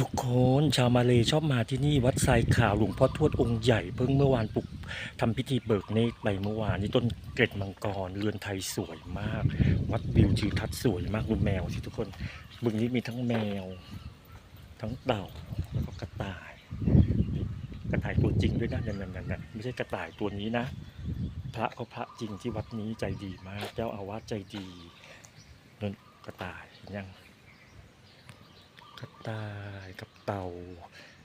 ทุกคนชาวมาเลยชอบมาที่นี่วัดไซขาวหลวงพ่อทวดองค์ใหญ่เพิ่งเมื่อวานปลุกทำพิธีเบิกเนตรไปเมื่อวานนี่ต้นเกล็ดมังกรเรือนไทยสวยมาก วัดวิวทิวทัศน์สวยมากดูแมวสิทุกคนบึงนี้มีทั้งแมว ทั้งเต่าแล้วก็กระต่ายกระต่ายตัวจริงด้วยนะนั่นนั่นนั่นไม่ใช่กระต่ายตัวนี้นะ พระเขาพระจริงที่วัดนี้ใจดีมาก เจ้าอาวาสใจดีนั่นกระต่ายเห็นยัง กระต่ายกับเต่า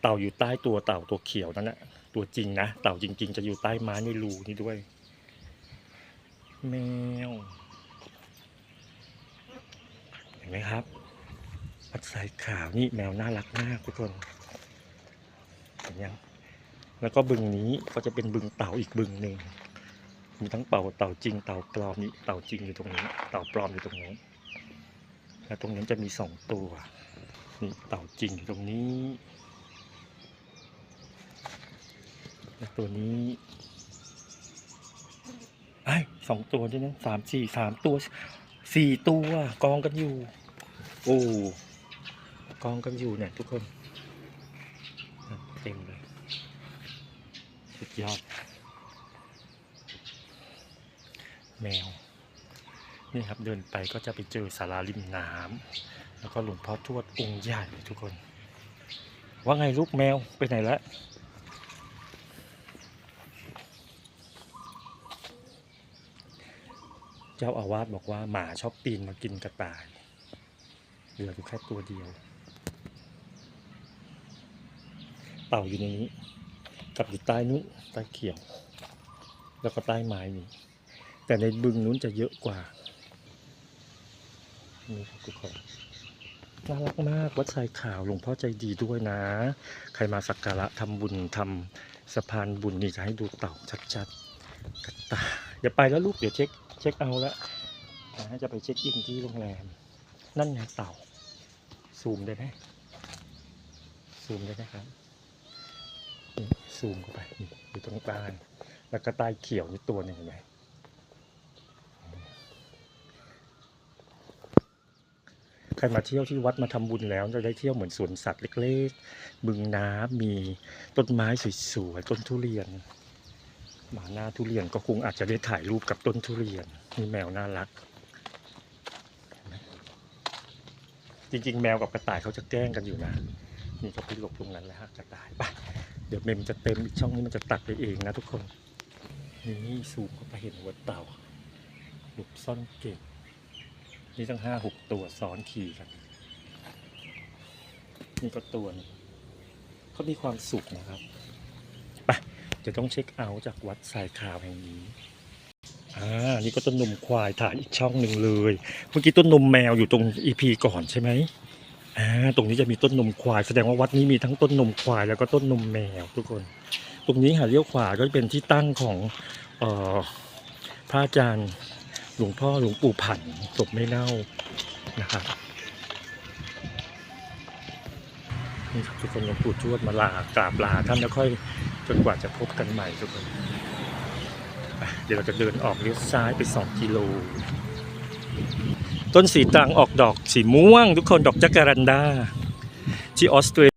เต่าอยู่ใต้ตัวเต่าตัวเขียวนั่นแหละตัวจริงนะ เต่าจริง ๆ จะอยู่ใต้ไม้ในรูนี่ด้วย แมว เห็นไหมครับปัดสายขาวนี่แมวน่ารักมากทุกคนเห็นยังแล้วก็บึงนี้ก็จะเป็นบึงเต่าอีกบึงหนึ่งมีทั้งเป่าเต่าจริงเต่าปลอมนี่เต่าจริงอยู่ตรงนี้ เต่าปลอมอยู่ตรงนี้ แล้วตรงนั้จะมีสองตัว นี่เต่าจริงตรงนี้และตัวนี้ไอ้สองตัวด้วยนะสามสี่สามตัวสี่ตัวกองกันอยู่ โอ้กองกันอยู่เนี่ยทุกคน เต็มเลย สุดยอด แมว นี่ครับเดินไปก็จะไปเจอศาลาริมน้ำแล้วก็หลวงพ่อทวดองค์ใหญ่ทุกคน ว่าไงลูกแมวไปไหนละเจ้าอาวาสบอกว่าหมาชอบปีนมากินกระต่ายเหลืออยู่แค่ตัวเดียว เต่าอยู่ในนี้กับอยู่ใต้นู้นใต้เขียว แล้วก็ใต้ไม้นี่แต่ในบึงนู้นจะเยอะกว่า นี่ครับทุกคนน่ารักมากวัดทรายขาวหลวงพ่อใจดีด้วยนะ ใครมาสักการะทำบุญทำสะพานบุญนี่จะให้ดูเต่าชัดๆกระตาอย่าไปแล้วลูกเดี๋ยวเช็คเช็คเอาละนะจะไปเช็คอินที่โรงแรม นั่นไงเต่า ซูมได้ไหมซูมได้ไหมครับซูมเข้าไปอยู่ตรงกลางแล้วก็ใต้เขียวนี่ตัวหนึ่งเห็นไหม ใครมาเที่ยวที่วัดมาทำบุญแล้วจะได้เที่ยวเหมือนสวนสัตว์เล็กๆบึงน้ำมีต้นไม้สวยๆต้นทุเรียนหมาหน้าทุเรียนก็คงอาจจะได้ถ่ายรูปกับต้นทุเรียนมีแมวน่ารัก จริงๆ แมวกับกระต่ายเขาจะแกล้งกันอยู่นะนี่เขาไปหลบตรงนั้นแล้วฮะกระต่ายไปเดี๋ยวเมมจะเต็มอีกช่องนี้มันจะตัดไปเองนะทุกคนนี่ซูมเข้าไปเห็นหัวเต่าหลบซ่อนเก่ง นี่ตั้งห้าหกตัวซ้อนขี่กัน นี่ก็ตัวนึงเขามีความสุขนะครับไปจะต้องเช็คเอาท์จากวัดสายขาวแห่งนี้อ่านี่ก็ต้นนมควายถ่ายอีกช่องหนึ่งเลย เมื่อกี้ต้นนมแมวอยู่ตรงอีพีก่อนใช่ไหมอ่าตรงนี้จะมีต้นนมควาย แสดงว่าวัดนี้มีทั้งต้นนมควายแล้วก็ต้นนมแมวทุกคน ตรงนี้หาเลี้ยวขวาก็เป็นที่ตั้งของเอ่อพระอาจารย์ หลวงพ่อหลวงปู่ผันศพไม่เน่านะครับนี่ครับทุกคนหลวงปู่ทวดมาลากราบลาท่านแล้วค่อยจนกว่าจะพบกันใหม่ทุกคนเดี๋ยวเราจะเดินออกเลี้ยวซ้ายไป 2 กิโล ต้นสีตรังออกดอกสีม่วง ทุกคนดอกจักรันดาที่ออสเตร